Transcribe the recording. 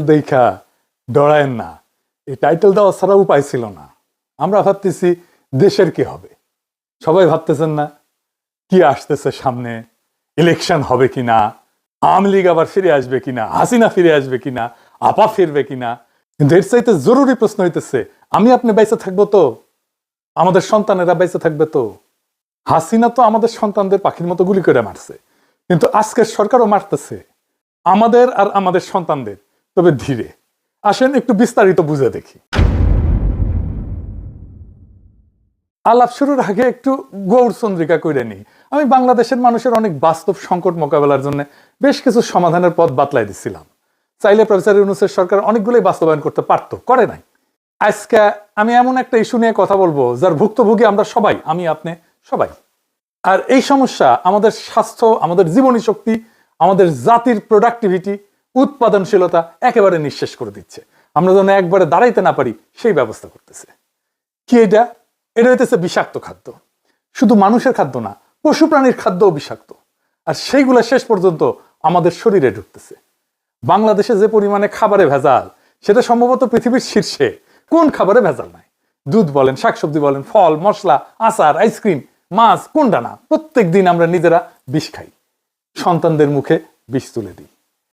দেখা, ডরায়েন না। এই টাইটেল দেওয়া ছাড়া উপায় ছিল না। আমরা ভাবতেছি, দেশের কি হবে? সবাই ভাবতেছেন না, কি আসতেছে সামনে? ইলেকশন হবে কিনা আওয়ামী লীগ আবার ফিরে আসবে কিনা হাসিনা ফিরে আসবে কিনা আপা ফিরবে কিনা কিন্তু এর চাইতে জরুরি প্রশ্ন হইতেছে, আমি আপনি বেঁচে থাকব তো? আমাদের সন্তানেরা বেঁচে থাকবে তো? হাসিনা তো আমাদের সন্তানদের পাখির মতো গুলি করে মারছে। কিন্তু আজকের সরকারও মারতেছে। আমাদের আর আমাদের সন্তানদের। তবে ধীরে। আসেন একটু বিস্তারিত বুঝে দেখি। আলাপ শুরুর আগে একটু গৌর চন্দ্রিকা করে নিই। আমি বাংলাদেশের মানুষের অনেক বাস্তব সংকট মোকাবেলার জন্য বেশ কিছু সমাধানের পথ বাতলাই দিছিলাম। চাইলে প্রফেসর ইউনুসের সরকার অনেকগুলোই বাস্তবায়ন করতে পারতো, করে নাই। আজকে আমি এমন একটা ইস্যু নিয়ে কথা বলব, যার ভুক্তভোগী আমরা সবাই, আমি, আপনি, সবাই। আর এই সমস্যা আমাদের স্বাস্থ্য, আমাদের জীবনী শক্তি আমাদের জাতির প্রোডাক্টিভিটি উৎপাদনশীলতা একেবারে নিঃশেষ করে দিচ্ছে। আমরা যেন একবারে দাঁড়াইতে না পারি, সেই ব্যবস্থা করতেছে। কি এটা? এটা হইতেছে বিষাক্ত খাদ্য। শুধু মানুষের খাদ্য না, পশু প্রাণীর খাদ্যও বিষাক্ত। আর সেইগুলো শেষ পর্যন্ত আমাদের শরীরে ঢুকতেছে। বাংলাদেশে যে পরিমাণে খাবারে ভেজাল, সেটা সম্ভবত পৃথিবীর শীর্ষে। কোন খাবারে ভেজাল নাই? দুধ বলেন, শাকসবজি বলেন, ফল, মশলা, আচার, আইসক্রিম, মাছ, কোনটা না। প্রত্যেক দিন আমরা নিজেরা বিষ খাই। সন্তানদের মুখে বিষ তুলে দিই।